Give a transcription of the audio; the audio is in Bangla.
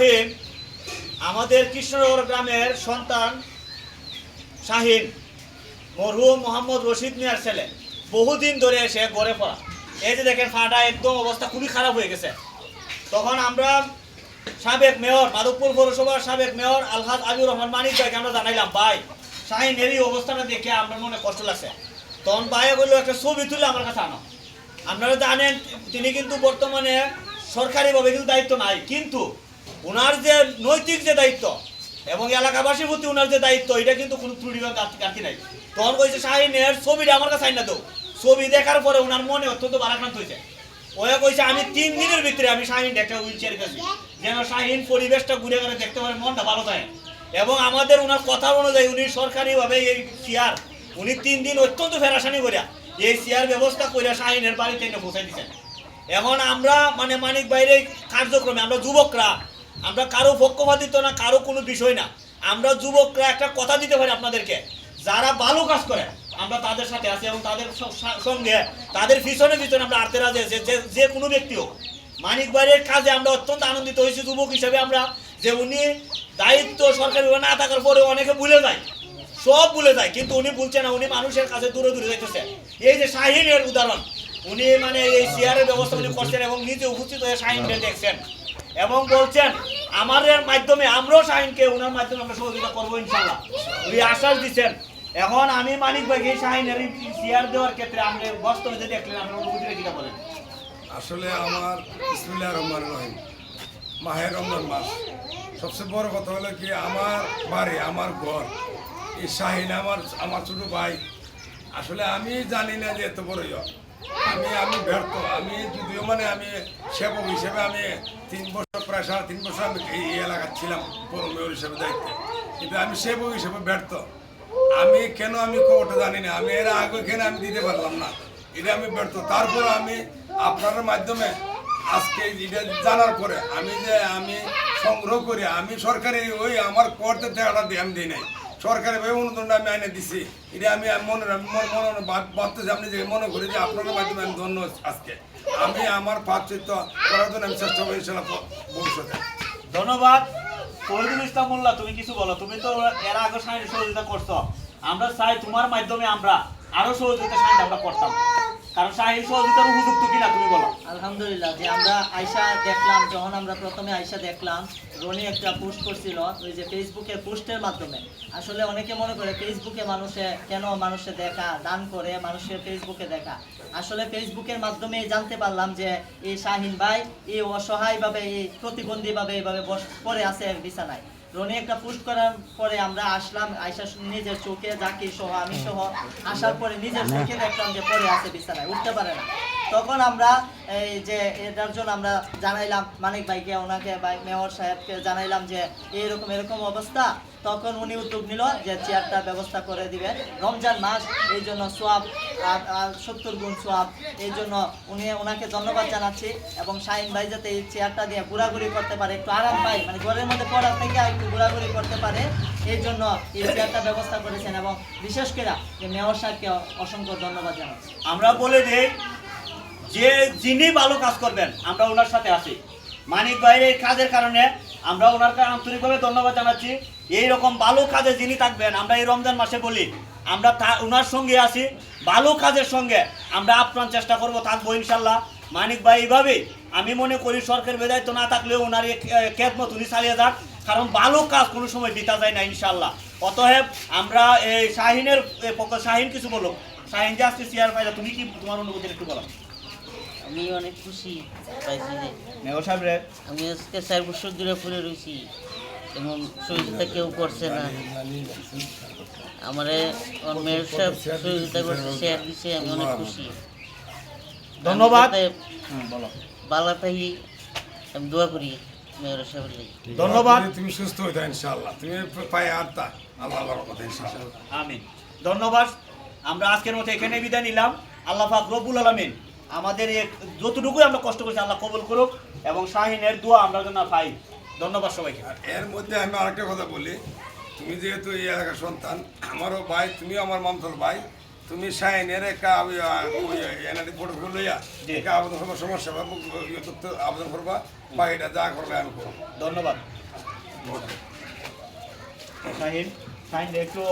রহিম আমাদের কৃষ্ণনগর গ্রামের সন্তান শাহিন মরহুম মোহাম্মদ রশিদ মিয়ার ছেলে। বহুদিন ধরে এসে গড়ে পড়া। এই যে দেখেন ফাটা, একদম অবস্থা খুবই খারাপ হয়ে গেছে। তখন আমরা সাবেক মেয়র, মাধবপুর পৌরসভার সাবেক মেয়র আলহাজ আবির রহমান মানিক ভাইকে আমরা জানাইলাম, ভাই, শাহিনের এই অবস্থাটা দেখে আমার মনে কষ্ট লাগছে। তখন ভাইয়া বলল, একটা ছবি তুলে আমার কাছে আনো। আপনারা জানেন, তিনি কিন্তু বর্তমানে সরকারিভাবে কিন্তু দায়িত্ব নাই। কিন্তু ওনার যে নৈতিক যে দায়িত্ব এবং এলাকাবাসীর প্রতি ওনার যে দায়িত্ব, এটা কিন্তু কোনো ত্রুটি কাটি নাই। তখন কইছে, শাহিনের ছবিটা আমার কাছে না দাও। ছবি দেখার পরে ওনার মনে অত্যন্ত বারাক্রান্ত হয়েছে। ওয়া কইছে, আমি তিন দিনের ভিতরে আমি শাহিন একটা হুইল চেয়ার গেছি যেন শাহিন পরিবেশটা ঘুরে ঘুরে দেখতে পারে, মনটা ভালো থাকে। এবং আমাদের ওনার কথা অনুযায়ী উনি সরকারিভাবে এই চেয়ার, উনি তিন দিন অত্যন্ত ফেরাসানি করিয়া এই চেয়ার ব্যবস্থা করিয়া শাহিনের বাড়িতে এনে পৌঁছে দিচ্ছেন এখন আমরা মানে মানিক বাইরে কার্যক্রমে আমরা যুবকরা আমরা কারও পক্ষপাতিত্ব না, কারও কোনো বিষয় না। আমরা যুবকরা একটা কথা দিতে পারি আপনাদেরকে। যারা ভালো কাজ করে, আমরা তাদের সাথে আছি এবং তাদের সঙ্গে, তাদের পিছনে পিছনে আমরা আর্তে রাজি আছি যে যে কোনো ব্যক্তি হোক। মানিক বাইরের কাজে আমরা অত্যন্ত আনন্দিত হয়েছি, যুবক হিসেবে আমরা যে উনি দায়িত্ব সরকারি না থাকার পরে অনেকে ভুলে যায়। সব ভুলে যায়, কিন্তু উনি বলছে না, উনি মানুষের কাছে দূরে দূরে যাইতেছে। এই যে শাহিনের উদাহরণ, উনি মানে এই চেয়ারের ব্যবস্থা উনি করছেন এবং নিজে উপস্থিত হয়ে শাহিনকে দেখছেন এবং বলছেন আমাদের মাধ্যমে, আমরাও শাহিনকে, ওনার মাধ্যমে আমরা সহযোগিতা করব ইনশাল্লাহ উনি আশ্বাস দিচ্ছেন। এখন আমি মানিক এই শাহিনের চেয়ার দেওয়ার ক্ষেত্রে আপনি বাস্তবে দেখলেন আপনার অনুভূতিটা কিনা বলেন? আসলে আমার ইসমিল্লা রহমান রহিম মাহের রমজান মাস। সবচেয়ে বড় কথা হলো কি, আমার বাড়ি, আমার ঘর, এই শাহিন আমার আমার ছোট ভাই। আসলে আমি জানি না যে এত বড়। আমি আমি ব্যর্থ, আমি যদিও মানে আমি সেবক হিসেবে আমি তিন বছর, প্রায় সাড়ে তিন বছর আমি এই এলাকার ছিলাম মেয়র হিসেবে দায়িত্বে। কিন্তু আমি সেবক হিসেবে ব্যর্থ। আমি কেন আমি খবরটা জানি না, আমি এর আগে কেন আমি দিতে পারলাম না? এটা আমি ব্যর্থ। তারপর আমি আপনার মাধ্যমে আজকে এটা জানার পরে আমি যে আমি সংগ্রহ করি, আমি সরকারি ওই আমার করতে টাকাটা আমি দিই নাই। সরকারি ভাবে অনুদানটা আমি আইনে দিছি। এটা আমি মনে মনে ভাবতেছি আপনি যে মনে করি যে আপনাদের মাধ্যমে আমি ধন্য আজকে। আমি আমার পাচ্ছিত্ব করার জন্য আমি চেষ্টা করি ভবিষ্যতে। ধন্যবাদ। শহীদুল ইসলাম মোল্লা, তুমি কিছু বলো। তুমি তো এর আগে সহযোগিতা করছ। আমরা চাই তোমার মাধ্যমে আমরা আরও সহযোগিতা আমরা করতাম। আসলে অনেকে মনে করে কেন মানুষে দেখা, দান করে, মানুষের ফেসবুকে দেখা। আসলে ফেসবুকের মাধ্যমে জানতে পারলাম যে এই শাহিন ভাই এই অসহায়ভাবে, এই প্রতিবন্ধীভাবে এইভাবে বস পড়ে আছে বিছানায়। রনি একটা পোস্ট করার পরে আমরা আসলাম আয়সা নিজের চোখে জাকির সহ আমি সহ আসার পরে নিজের চোখে দেখলাম যে পরে আছে বিছানায় উঠতে পারে না। তখন আমরা এই যে এটার জন্য আমরা জানাইলাম মানিক ভাইকে, ওনাকে, ভাই মেয়র সাহেবকে জানাইলাম যে এইরকম এরকম অবস্থা। তখন উনি উদ্যোগ নিল যে চেয়ারটা ব্যবস্থা করে দিবে। রমজান মাস, এই জন্য সোয়াব, আর সত্তর গুণ সোয়াব, এই জন্য উনি ওনাকে ধন্যবাদ জানাচ্ছি। এবং শাহিন ভাই যাতে এই চেয়ারটা দিয়ে ঘোরাঘুরি করতে পারে, একটু আরাম পায় মানে ঘরের মধ্যে পড়ার থেকে একটু ঘোরাঘুরি করতে পারে, এই জন্য এই চেয়ারটা ব্যবস্থা করেছেন। এবং বিশেষ করে যে মেয়র সাহেবকে অসংখ্য ধন্যবাদ জানাচ্ছি। আমরা বলে দেই যে যিনি ভালো কাজ করবেন, আমরা ওনার সাথে আছি। মানিক ভাইয়ের এই কাজের কারণে আমরা ওনাকে আন্তরিকভাবে ধন্যবাদ জানাচ্ছি। এই রকম ভালো কাজে যিনি থাকবেন, আমরা এই রমজান মাসে বলি, আমরা তা- ওনার সঙ্গে আছি। ভালো কাজের সঙ্গে আমরা আপ্রাণ চেষ্টা করব, থাকব ইনশাল্লাহ। মানিক ভাই এইভাবেই, আমি মনে করি সরকার বেদায়িত্ব না থাকলেও ওনার খেদমত উনি চালিয়ে যাক। কারণ ভালো কাজ কোনো সময় বিতা যায় না ইনশাল্লাহ। অতএব আমরা এই শাহিনের পক্ষ শাহিন কিছু বলো শাহিন যে আজকে চেয়ার পাইলা, তুমি কি তোমার অনুভূতি একটু বলো? আমি অনেক খুশি পাইছি মেয়র সাহেব রে। আমি আজকে চার বছর ধরে পড়ে রয়েছি এবং সহযোগিতা কেউ করছে না। আমার মেয়ের সাহেব সহযোগিতা করছে শেয়ার দিছে আমি অনেক খুশি। ধন্যবাদ। আমি বলো। দোয়া করি মেয়র সাহেবের লাগি। ধন্যবাদ। তুমি সুস্থ হইতা ইনশাল্লাহ তুমি পায়ে আত্মা আল্লাহ কথা ইনশাল্লাহ আমিন। ধন্যবাদ। আমরা আজকের মতো এখানে বিদায় নিলাম। আল্লাহ পাক রব্বুল আলমিন আমাদের যতটুকুই আমরা কষ্ট করছি আল্লাহ কবুল করুক এবং শাহিনের দোয়া আমরা যেন পাই। ধন্যবাদ সবাইকে। এর মধ্যে আমি আরেকটা কথা বলি তুমি যেহেতু এই এলাকার সন্তান আমারও ভাই তুমিও আমার মামতল ভাই তুমি সাইনের একটা এনআরডি ফটো লইয়া। একটা আবেদন করবা সমস্যা বা ইয়ে তথ্য আবেদন করবা বাকিটা যা করবে আমি করব। ধন্যবাদ। শাহিন শাহিন একটু